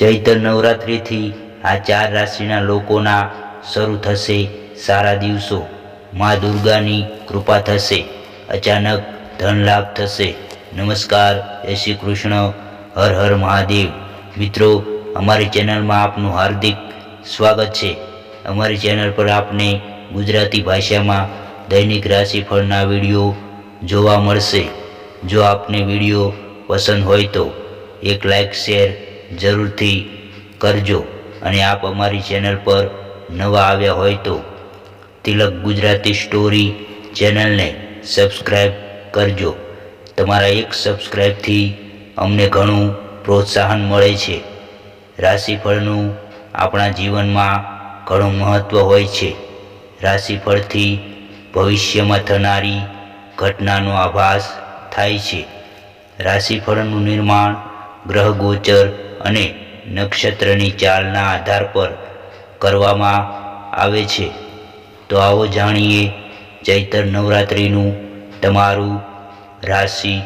ચૈત્ર નવરાત્રિથી આ ચાર રાશિના લોકોના શરૂ થશે સારા દિવસો. મા દુર્ગાની કૃપા થશે. અચાનક ધન લાભ થશે. નમસ્કાર, જય શ્રી કૃષ્ણ, હર હર મહાદેવ. મિત્રો, અમારી ચેનલમાં આપનું હાર્દિક સ્વાગત છે. અમારી ચેનલ પર આપને ગુજરાતી ભાષામાં દૈનિક રાશિફળના વીડિયો જોવા મળશે. જો આપને વીડિયો પસંદ હોય તો એક લાઈક, શેર જરૂરથી કરજો. અને આપ અમારી ચેનલ પર નવા આવ્યા હોય તો તિલક ગુજરાતી સ્ટોરી ચેનલને સબસ્ક્રાઈબ કરજો. તમારા એક સબસ્ક્રાઈબથી અમને ઘણું પ્રોત્સાહન મળે છે. રાશિફળનું આપણા જીવનમાં ઘણું મહત્ત્વ હોય છે. રાશિફળથી ભવિષ્યમાં થનારી ઘટનાનો આભાસ થાય છે. રાશિફળનું નિર્માણ ગ્રહ ગોચર અને નક્ષત્રની ચાલના આધાર પર કરવામાં આવે છે. તો આવો જાણીએ ચૈતર નવરાત્રિનું તમારું રાશિ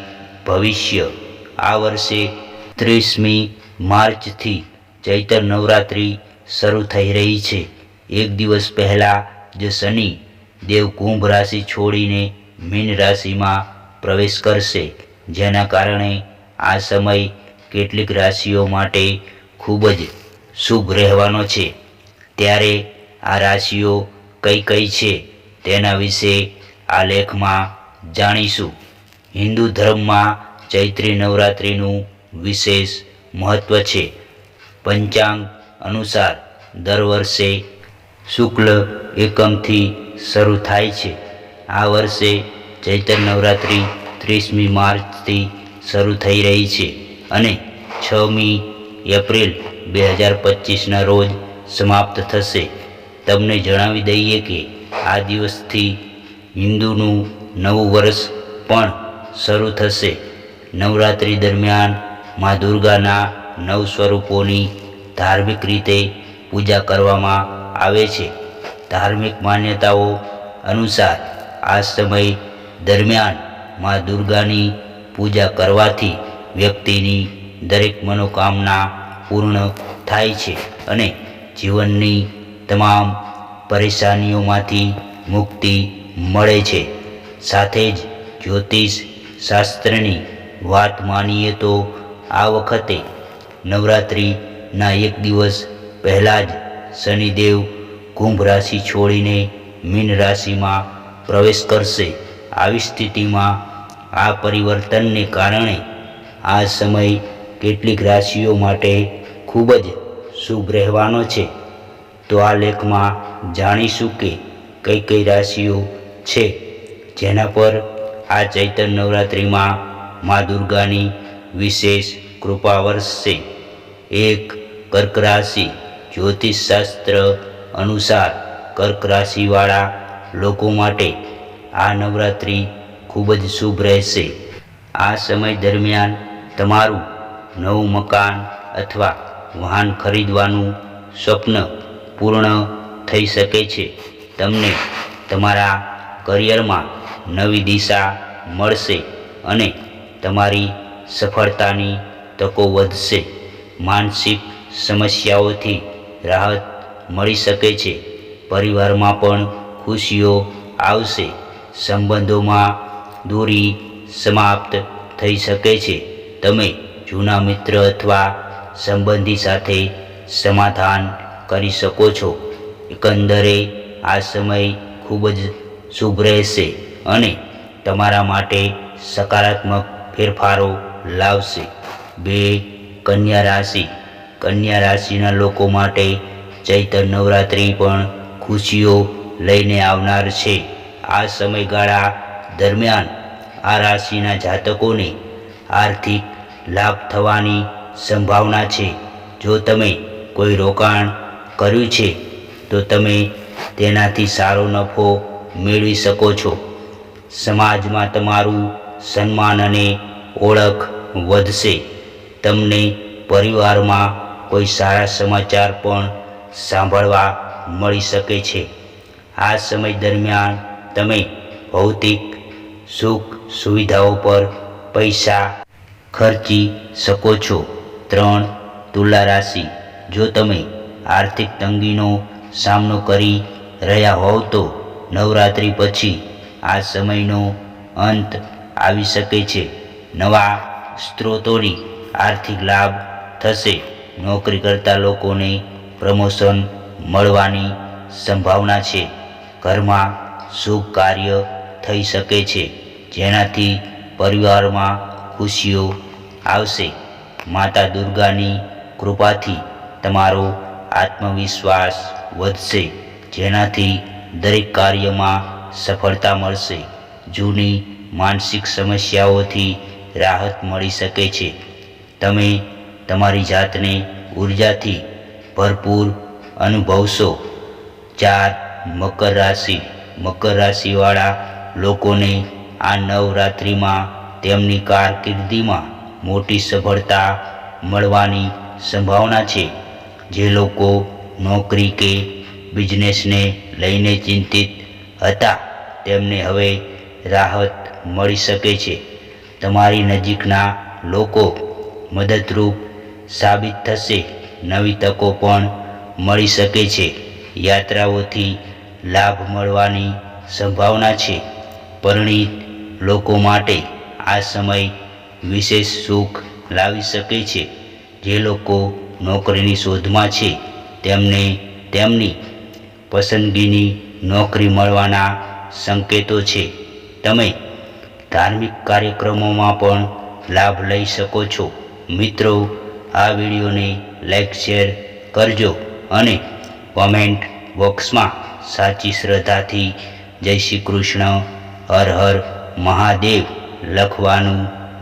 ભવિષ્ય. આ વર્ષે ત્રીસમી માર્ચથી ચૈતર નવરાત્રિ શરૂ થઈ રહી છે. એક દિવસ પહેલાં જે શનિ દેવ કુંભ રાશિ છોડીને મીન રાશિમાં પ્રવેશ કરશે. જેના કારણે આ સમય કેટલીક રાશિઓ માટે ખૂબ જ શુભ રહેવાનો છે. ત્યારે આ રાશિઓ કઈ કઈ છે તેના વિશે આ લેખમાં જાણીશું. હિન્દુ ધર્મમાં ચૈત્રી નવરાત્રિનું વિશેષ મહત્ત્વ છે. પંચાંગ અનુસાર દર વર્ષે શુક્લ એકમથી શરૂ થાય છે. આ વર્ષે ચૈત્ર નવરાત્રિ ત્રીસમી માર્ચથી શરૂ થઈ રહી છે. અને છમી એપ્રિલ બે હજાર પચીસના રોજ સમાપ્ત થશે. તમને જણાવી દઈએ કે આ દિવસથી હિન્દુનું નવું વર્ષ પણ શરૂ થશે. નવરાત્રિ દરમિયાન મા દુર્ગાના નવ સ્વરૂપોની ધાર્મિક રીતે પૂજા કરવામાં આવે છે. ધાર્મિક માન્યતાઓ અનુસાર આ સમય દરમિયાન મા દુર્ગાની પૂજા કરવાથી વ્યક્તિની દરેક મનોકામના પૂર્ણ થાય છે અને જીવનની તમામ પરેશાનીઓમાંથી મુક્તિ મળે છે. સાથે જ જ્યોતિષ શાસ્ત્રની વાત માનીએ તો આ વખતે નવરાત્રિના એક દિવસ પહેલાં જ શનિદેવ કુંભ રાશિ છોડીને મીન રાશિમાં પ્રવેશ કરશે. આવી સ્થિતિમાં આ પરિવર્તનને કારણે આ સમય કેટલીક રાશિઓ માટે ખૂબ જ શુભ રહેવાનો છે. તો આ લેખમાં જાણીશું કે કઈ કઈ રાશિઓ છે જેના પર આ ચૈતન નવરાત્રિમાં મા દુર્ગાની વિશેષ કૃપા વરસશે. એક કર્ક રાશિ જ્યોતિષશાસ્ત્ર અનુસાર કર્ક રાશિવાળા લોકો માટે આ નવરાત્રિ ખૂબ જ શુભ રહેશે. આ સમય દરમિયાન તમારું નવું મકાન અથવા વાહન ખરીદવાનું સ્વપ્ન પૂર્ણ થઈ શકે છે. તમને તમારા કરિયરમાં નવી દિશા મળશે અને તમારી સફળતાની તકો વધશે. માનસિક સમસ્યાઓથી રાહત મળી શકે છે. પરિવારમાં પણ ખુશીઓ આવશે. સંબંધોમાં દૂરી સમાપ્ત થઈ શકે છે. તમે જૂના મિત્ર અથવા સંબંધી સાથે સમાધાન કરી શકો છો. એકંદરે આ સમય ખૂબ જ શુભ રહેશે અને તમારા માટે સકારાત્મક ફેરફારો લાવશે. બે, કન્યા રાશિ. કન્યા રાશિના લોકો માટે ચૈતર નવરાત્રિ પણ ખુશીઓ લઈને આવનાર છે. આ સમયગાળા દરમિયાન આ રાશિના જાતકોને આર્થિક લાભ થવાની સંભાવના છે. જો તમે કોઈ રોકાણ કર્યું છે, તો તમે તેનાથી સારો નફો મેળવી શકો છો. સમાજમાં તમારું સન્માન અને ઓળખ વધશે. તમને પરિવારમાં કોઈ સારા સમાચાર પણ સાંભળવા મળી શકે છે. આ સમય દરમિયાન તમે ભૌતિક સુખ સુવિધાઓ પર પૈસા ખર્ચી શકો છો. ત્રણ, તુલા રાશિ. જો તમે આર્થિક તંગીનો સામનો કરી રહ્યા હોવ તો નવરાત્રિ પછી આ સમયનો અંત આવી શકે છે. નવા સ્ત્રોતોની આર્થિક લાભ થશે. નોકરી કરતા લોકોને પ્રમોશન મળવાની સંભાવના છે. ઘરમાં શુભ કાર્ય થઈ શકે છે. જેનાથી પરિવારમાં ખુશીઓ આવશે. માતા દુર્ગાની કૃપાથી તમારો આત્મવિશ્વાસ વધશે, જેનાથી દરેક કાર્યમાં સફળતા મળશે. જૂની માનસિક સમસ્યાઓથી રાહત મળી શકે છે. તમે તમારી જાતને ઉર્જાથી ભરપૂર અનુભવશો. ચાર, મકર રાશિ. મકર રાશિવાળા લોકોને આ નવરાત્રિમાં તેમની કારકિર્દીમાં મોટી સફળતા મળવાની સંભાવના છે. જે લોકો નોકરી કે બિઝનેસને લઈને ચિંતિત હતા, તેમને હવે રાહત મળી શકે છે. તમારી નજીકના લોકો મદદરૂપ સાબિત થશે, નવી તકો પણ મળી શકે છે. યાત્રાઓથી લાભ મળવાની સંભાવના છે. પરિણીત લોકો માટે આ સમય વિશેષ સુખ લાવી શકે છે. જે લોકો નોકરીની શોધમાં છે, તેમને તેમની પસંદગીની નોકરી મળવાના સંકેતો છે. તમે ધાર્મિક કાર્યક્રમોમાં પણ લાભ લઈ શકો છો. મિત્રો, આ વિડીયોને લાઈક, શેર કરજો અને કોમેન્ટ બોક્સમાં સાચી શ્રદ્ધાથી જય શ્રી કૃષ્ણ, હર હર મહાદેવ લખવાનું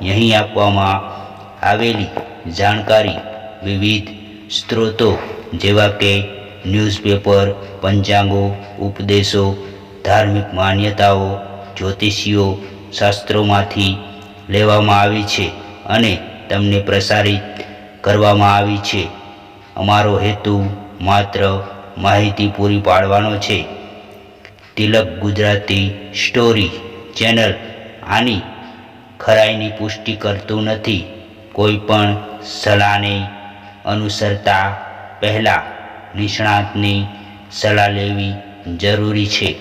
અહીં આપવામાં આવેલી જાણકારી વિવિધ સ્ત્રોતો જેવા કે ન્યૂઝપેપર, પંચાંગો, ઉપદેશો, ધાર્મિક માન્યતાઓ, જ્યોતિષીઓ, શાસ્ત્રોમાંથી લેવામાં આવી છે અને તમને પ્રસારિત કરવામાં આવી છે. અમારો હેતુ માત્ર માહિતી પૂરી પાડવાનો છે. તિલક ગુજરાતી સ્ટોરી ચેનલ આની ખરાઈની પુષ્ટિ કરતું નથી. કોઈ પણ સલાહને અનુસરતા પહેલાં નિષ્ણાતની સલાહ લેવી જરૂરી છે.